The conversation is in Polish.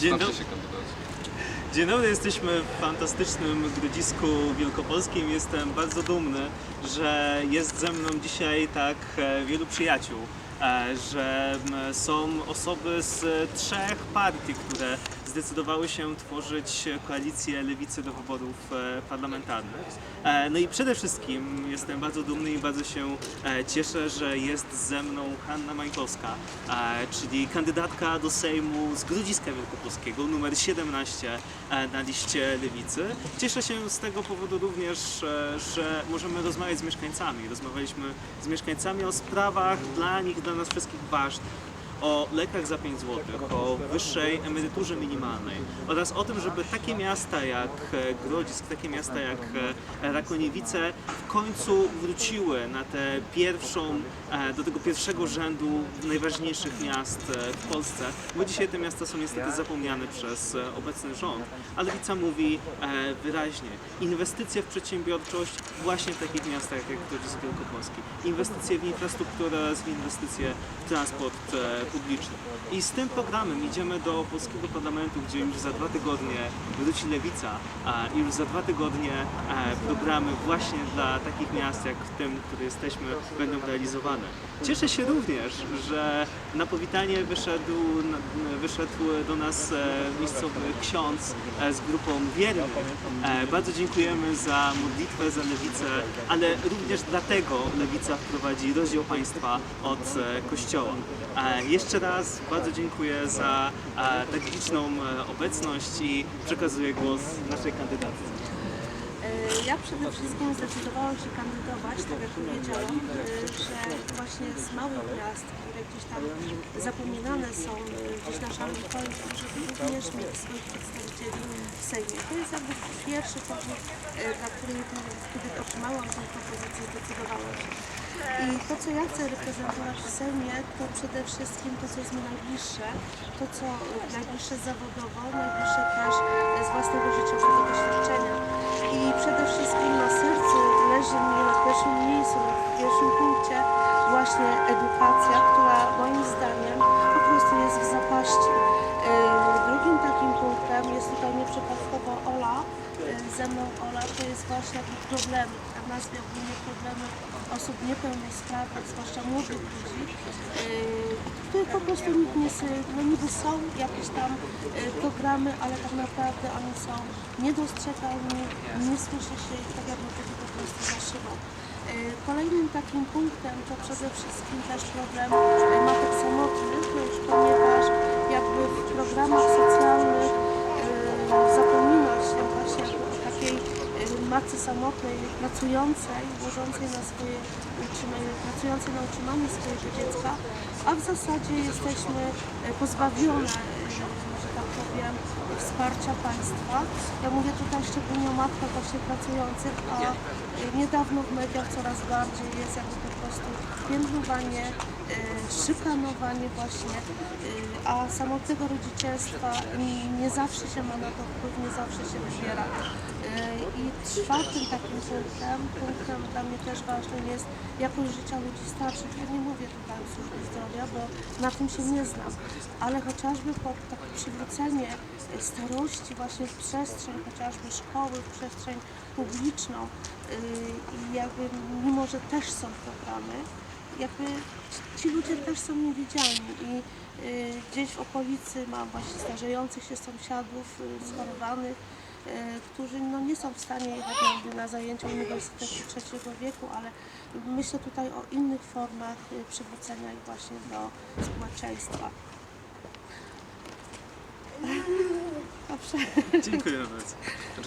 Dzień dobry. się kandydaci. Dzień dobry, jesteśmy w fantastycznym Grodzisku Wielkopolskim. Jestem bardzo dumny, że jest ze mną dzisiaj tak e, wielu przyjaciół, że m, są osoby z trzech partii, które zdecydowały się tworzyć koalicję lewicy do wyborów e, parlamentarnych. E, No i przede wszystkim jestem bardzo dumny i bardzo się e, cieszę, że jest ze mną Hanna Majkowska, e, czyli kandydatka do Sejmu z Grodziska Wielkopolskiego, numer 17 e, na liście lewicy. Cieszę się z tego powodu również, e, że możemy rozmawiać z mieszkańcami. Rozmawialiśmy z mieszkańcami o sprawach dla nich, dla nas wszystkich ważnych o lekach za 5 zł, o wyższej emeryturze minimalnej. Oraz o tym, żeby takie miasta jak e, Grodzisk, takie miasta jak e, Rakoniewice w końcu wróciły na tę pierwszą, e, do tego pierwszego rzędu najważniejszych miast w Polsce, bo dzisiaj te miasta są niestety zapomniane przez obecny rząd. A Lewica mówi wyraźnie, inwestycje w przedsiębiorczość właśnie w takich miastach jak Grodzisk Wielkopolski, inwestycje w infrastrukturę, w inwestycje w transport e, publiczny. I z tym programem idziemy do polskiego parlamentu, gdzie już za dwa tygodnie wróci Lewica a, już za dwa tygodnie e, programy właśnie dla takich miast jak w tym, które jesteśmy, będą realizowane. Cieszę się również, że na powitanie wyszedł, wyszedł do nas e, miejscowy ksiądz e, z grupą wiernych. E, Bardzo dziękujemy za modlitwę, za lewicę, ale również dlatego lewica wprowadzi rozdział państwa od kościoła. Jeszcze raz bardzo dziękuję za tak liczną obecność i przekazuję głos naszej kandydatce. Ja przede wszystkim zdecydowałam się kandydować, tak jak powiedziałam, e, że właśnie z małych miast, które gdzieś tam zapominane są e, gdzieś na szali końcu, żeby również mieć swoich przedstawicieli w Sejmie. To jest jakby pierwszy powód, e, dla którego kiedy otrzymałam tę propozycję, zdecydowałam się. I to, co ja chcę reprezentować w Sejmie, to przede wszystkim to, co jest mi najbliższe, to, co najbliższe zawodowo, najbliższe też edukacja, która moim zdaniem po prostu jest w zapaści. Drugim takim punktem jest tutaj nieprzypadkowo Ola, ze mną Ola, to jest właśnie problemy, tak nazwę ogólnie problemy osób niepełnosprawnych, zwłaszcza młodych ludzi, których po prostu nikt nie, no niby są jakieś tam yy, programy, ale tak naprawdę one są niedostrzegalni, nie słyszy się ich tak jakby to po prostu za szybą. Yy, Kolejnym takim punktem to przede wszystkim też problem matek samotnych, ponieważ jakby w programach socjalnych yy, zapomina się właśnie o takiej yy, matce samotnej, pracującej, łożącej na swoje utrzymanie, pracującej na utrzymanie swojego dziecka, a w zasadzie jesteśmy pozbawione, wsparcia państwa. Ja mówię tutaj szczególnie o matkach właśnie pracujących, a niedawno w mediach coraz bardziej jest jakby po prostu piętnowanie, y, szykanowanie właśnie, y, a samotnego rodzicielstwa nie, zawsze się ma na to wpływ, nie zawsze się wybiera. Y, I czwartym takim punktem, punktem dla mnie też ważnym jest jakość życia ludzi starszych. Ja nie mówię tutaj o służbie zdrowia, bo na tym się nie znam, ale chociażby po takie przywrócenie starości właśnie w przestrzeń chociażby szkoły, w przestrzeń publiczną y, i jakby mimo, że też są programy, jakby ci ludzie też są niewidzialni i y, gdzieś w okolicy mam właśnie starzejących się sąsiadów y, schorowanych, y, którzy no, nie są w stanie jechać jakby na zajęcia Uniwersytetu Trzeciego Wieku, ale myślę tutaj o innych formach y, przywrócenia ich właśnie do społeczeństwa. Dziękuję bardzo.